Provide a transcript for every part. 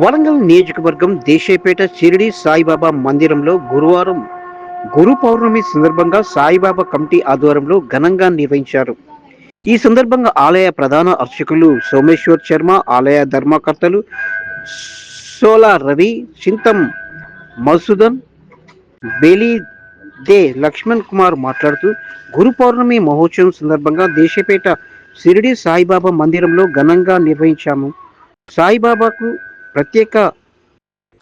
వరంగల్ నియోజకవర్గం దేశేపేట షిరిడి సాయిబాబా మందిరంలో గురువారం గురు పౌర్ణమి సందర్భంగా సాయిబాబా కమిటీ ఆధ్వర్యంలో ఘనంగా నిర్వహించారు. ఈ సందర్భంగా ఆలయ ప్రధాన అర్చకులు సోమేశ్వర్ శర్మ ఆలయ ధర్మకర్తలు సోలా రవి చింతం మసూదన్ బెలిదే లక్ష్మణ్ కుమార్ మాట్లాడుతూ గురు పౌర్ణమి మహోత్సవం సందర్భంగా దేశపేట షిరిడి సాయిబాబా మందిరంలో ఘనంగా నిర్వహించాము. సాయిబాబాకు ప్రత్యేక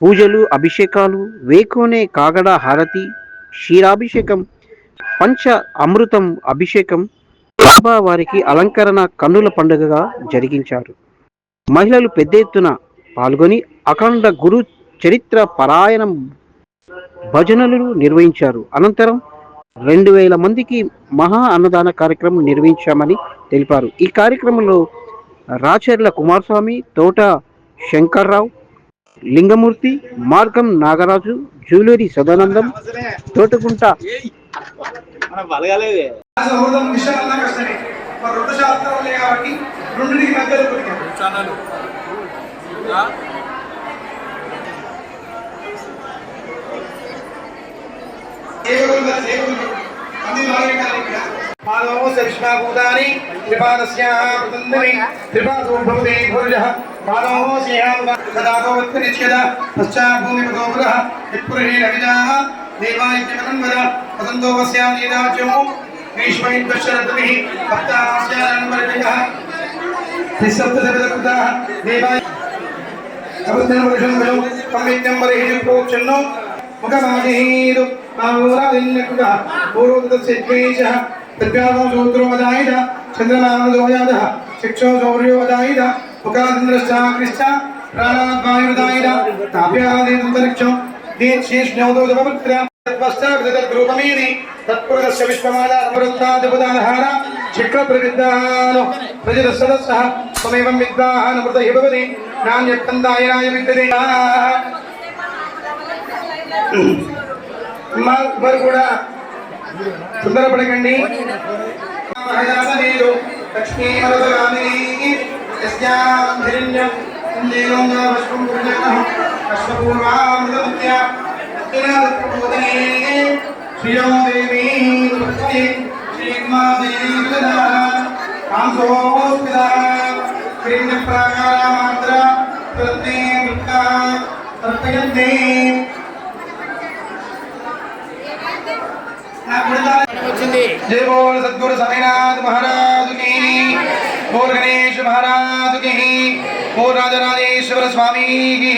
పూజలు అభిషేకాలు వేకోనే కాగడ హారతి క్షీరాభిషేకం పంచ అమృతం అభిషేకం బాబా వారికి అలంకరణ కన్నుల పండుగగా జరిగించారు. మహిళలు పెద్ద ఎత్తున పాల్గొని అఖండ గురు చరిత్ర పరాయణం భజనలు నిర్వహించారు. అనంతరం రెండు వేల మందికి మహా అన్నదాన కార్యక్రమం నిర్వహించామని తెలిపారు. ఈ కార్యక్రమంలో రాచర్ల కుమారస్వామి తోట శంకర్రావు లింగమూర్తి మార్గం నాగరాజు జ్యువెలరీ సదానందం తోటకుంట సౌహృదం విషయాలన్నా భూతాని త్రిపాదస్యాః త్రిపాదో భవతే పురుషः మాధవో స్నేహాదాగోత్కరిచ్యద పశ్చాభూమిపదో పురः యత్పురుషేణ విజాः దేవాయిత్యమన్వద వదంతో వస్యానీరాజ్యో భీష్మైర్దశరథమిः సప్తాస్యానంబరిజయः నిస్సప్తసవిదకృతాः దేవాయ అబద్ధనవృషం వశం సంవిత్యం వరిహిజం ప్రోక్షన్నో ముఖమాజహీరు మామూరాదిన్యకుట పూర్వోదస్యేషः ప్రత్యాగో సూత్రోవదాయిద చంద్రమానదోయాదः శిక్షో శౌర్యోవదాయిద ముఖాదింద్రశ్చాకృశ్చ ప్రాణాద్వాయుర్దాయిద తాప్యాదింతరిక్షం దీక్షేష్ణౌదోదపృత్ర తత్పశ్చాత్తద్రూపమీది తత్పురుషస్య విశ్వమాదామృతాదిపుదానహార శిఖరప్రవిద్ధాను ప్రజరసదస్సః త్వమేవం విద్వాహాన్ అమృత హి భవతి నాణ్యత్తందాయనాయ విద్యతే వారు కూడా తొందరపడకండి మహయాసనేలు లక్ష్మీ మరదగామిని యస్యాం హిరణ్యం ఇంద్రియోంగా వశ్వం పురుజనః అశ్వపూర్వామృతముత్య అత్యునాదత్ప్రబోధనే శ్రియో దేవీ భక్తి శ్రీమా దేవీ విదదా కాంసోస్మిదా హిరణ్య ప్రాకారామాత్ర ప్రత్నే వృత్తా తర్పయంతే जय बोल सदगुरु साईनाथ महाराज की बोल गणेश महाराज की बोल राजराजेश्वर स्वामी की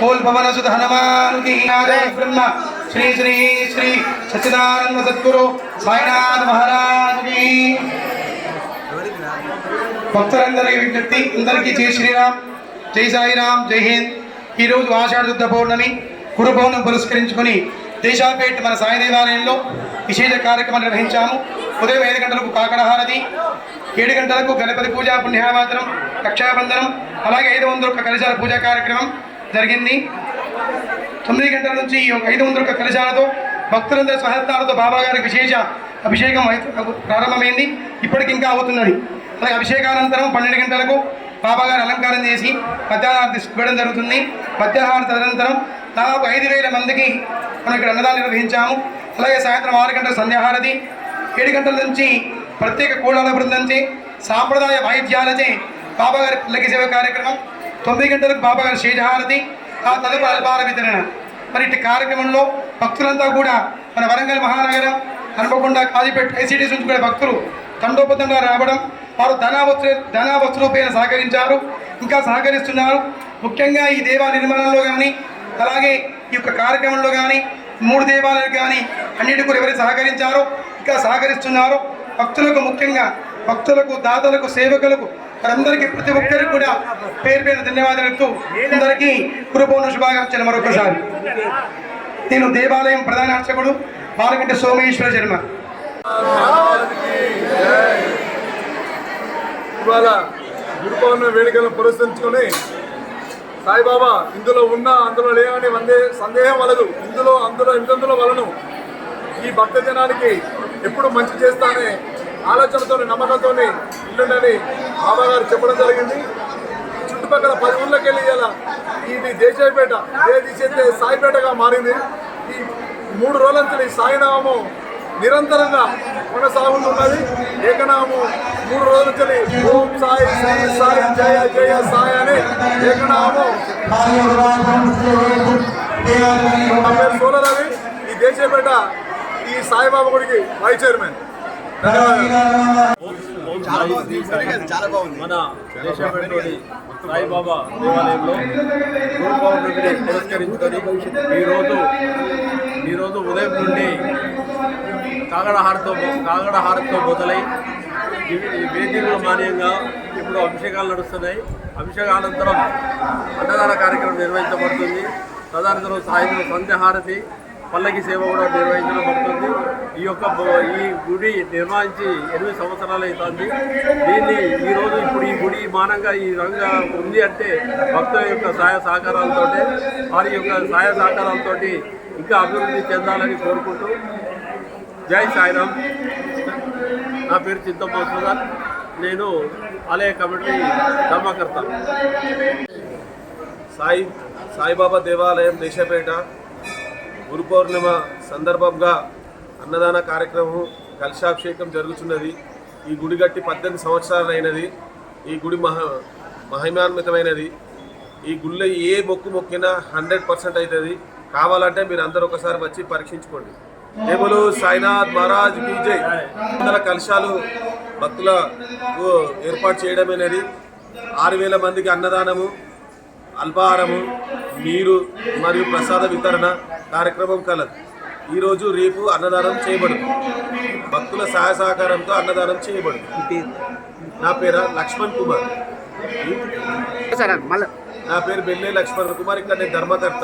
बोल पवन सुत हनुमान की नारायण ब्रह्मा श्री श्री श्री सच्चिदानंद सदगुरु साईनाथ महाराज की భక్తులందరికీ విజ్ఞప్తి అందరికీ జై శ్రీరామ్ జై సాయిరామ్ జై హింద్ ఈరోజు ఆషాఢ శుద్ధ పౌర్ణమి గురు పౌర్ణమి పురస్కరించుకొని దేశాపేట మన సాయి దేవాలయంలో విశేష కార్యక్రమం నిర్వహించాము ఉదయం ఐదు గంటలకు కాకడహారతి ఏడు గంటలకు గణపతి పూజ పుణ్యావాచనం రక్షాబంధనం అలాగే ఐదు వందల ఒక్క కలశాల పూజా కార్యక్రమం జరిగింది. తొమ్మిది గంటల నుంచి ఈ ఐదు వందల ఒక్క కలశాలతో భక్తులందరి సహస్రాలతో బాబా గారికి విశేష అభిషేకం ప్రారంభమైంది. ఇప్పటికి ఇంకా అవుతున్నది. అలాగే అభిషేకానంతరం పన్నెండు గంటలకు బాబా గారు అలంకారం చేసి మధ్యాహ్నారతి ఇవ్వడం జరుగుతుంది. మధ్యాహ్న తదనంతరం దాదాపు ఐదు వేల మందికి మనం ఇక్కడ అన్నదానం నిర్వహించాము. అలాగే సాయంత్రం ఆరు గంటల సంధ్యాహారతి ఏడు గంటల నుంచి ప్రత్యేక కోడాల బృందంచే సాంప్రదాయ వాయిద్యాలచే బాబాగారి పిల్లకి సేవ కార్యక్రమం తొమ్మిది గంటలకు బాబాగారి శేషహారతి ఆ తదుపరి అల్పాల వితరణ. మరి ఇటు కార్యక్రమంలో భక్తులంతా కూడా మన వరంగల్ మహానగరం హనుమకొండ కాజీపేట ఐసీటీస్ నుంచి కూడా భక్తులు తండోపతంగా రావడం వారు ధనావస్తు ధనావస్తు సహకరించారు ఇంకా సహకరిస్తున్నారు. ముఖ్యంగా ఈ దేవా నిర్మాణంలో కానీ అలాగే ఈ యొక్క కార్యక్రమంలో కానీ మూడు దేవాలయాలు కానీ అన్నిటి కూడా ఎవరు సహకరించారో ఇంకా సహకరిస్తున్నారో. భక్తులకు ముఖ్యంగా భక్తులకు దాతలకు సేవకులకు వారందరికీ ప్రతి ఒక్కరికి కూడా పేరు పేరు ధన్యవాదాలు. అందరికీ కురుపౌర్ణ శుభాకాంక్షలు మరొకసారి. నేను దేవాలయం ప్రధాన అర్చకుడు బాలకంట సోమేశ్వర శర్మ. ఇవాళ గురు వేడుకలను పురస్కరించుకొని సాయిబాబా ఇందులో ఉన్న అందులో లేవని వందే సందేహం వలదు. ఇందులో అందులో ఇంతందులో వలను. ఈ భక్త జనానికి ఎప్పుడు మంచి చేస్తానే ఆలోచనతో నమ్మకంతో ఇల్లుండని బాబా గారు చెప్పడం జరిగింది. చుట్టుపక్కల చుట్టుపక్కల పది ఊళ్ళకి వెళ్ళి ఇలా ఇది దేశాయపేట ఏ తీసేస్తే సాయిపేటగా మారింది ఈ మూడు రోజుల నుంచి సాయినామం నిరంతరంగా కొనసాగుతున్నది ఏకనామం మూడు రోజుల నుంచి ఓం సాయి శ్రీ సాయి జయ జయ సాయి అని ఏకనామం. నా పేరు సోలరవి ఈ దేశీయపేట ఈ సాయిబాబా గుడికి వైస్ చైర్మన్. మన దేశంలోని సాయిబాబా దేవాలయంలో పురస్కరించుకొని ఈరోజు ఈరోజు ఉదయం నుండి కాగడహారతో కాగడహారతో మొదలై వేదికల మాన్యంగా ఇప్పుడు అభిషేకాలు నడుస్తున్నాయి. అభిషేకానంతరం అన్నదాన కార్యక్రమం నిర్వహించబడుతుంది. తదనంతరం సాయంత్రం సంధ్యహారతి పల్లకి సేవ కూడా నిర్వహించబడుతుంది. ఈ యొక్క ఈ గుడి నిర్మాణించి ఎనిమిది సంవత్సరాలు అవుతుంది. దీన్ని ఈరోజు ఇప్పుడు ఈ గుడి మానంగా ఈ రంగా ఉంది అంటే భక్తుల యొక్క సహాయ సహకారాలతో వారి యొక్క సహాయ సహకారాలతోటి ఇంకా అభివృద్ధి చెందాలని కోరుకుంటూ జై సాయిరామ్. నా పేరు చింతమ్మ నేను ఆలయ కమిటీ ధర్మకర్త. సాయి సాయిబాబా దేవాలయం దేశపేట గురు పౌర్ణిమ సందర్భంగా అన్నదాన కార్యక్రమం కలశాభిషేకం జరుగుతున్నది. ఈ గుడి గట్టి పద్దెనిమిది సంవత్సరాలైనది ఈ గుడి మహ మహిమాన్వితమైనది. ఈ గుళ్ళో ఏ మొక్కు మొక్కినా హండ్రెడ్ పర్సెంట్ అవుతుంది. కావాలంటే మీరు అందరూ ఒకసారి వచ్చి పరీక్షించుకోండి. టేబుల్ సాయినాథ్ మహారాజ్ విజయ్ వందల కలశాలు భక్తులకు ఏర్పాటు చేయడం అనేది ఆరు వేల మందికి అన్నదానము అల్పాహారము నీరు మరియు ప్రసాద వితరణ కార్యక్రమం కలదు. ఈరోజు రేపు అన్నదానం చేయబడును భక్తుల సహాయ సహకారంతో అన్నదానం చేయబడును నా పేరు లక్ష్మణ్ కుమార్. నా పేరు బెల్లే లక్ష్మణ్ కుమార్ ఇక్కడ నేను ధర్మకర్త.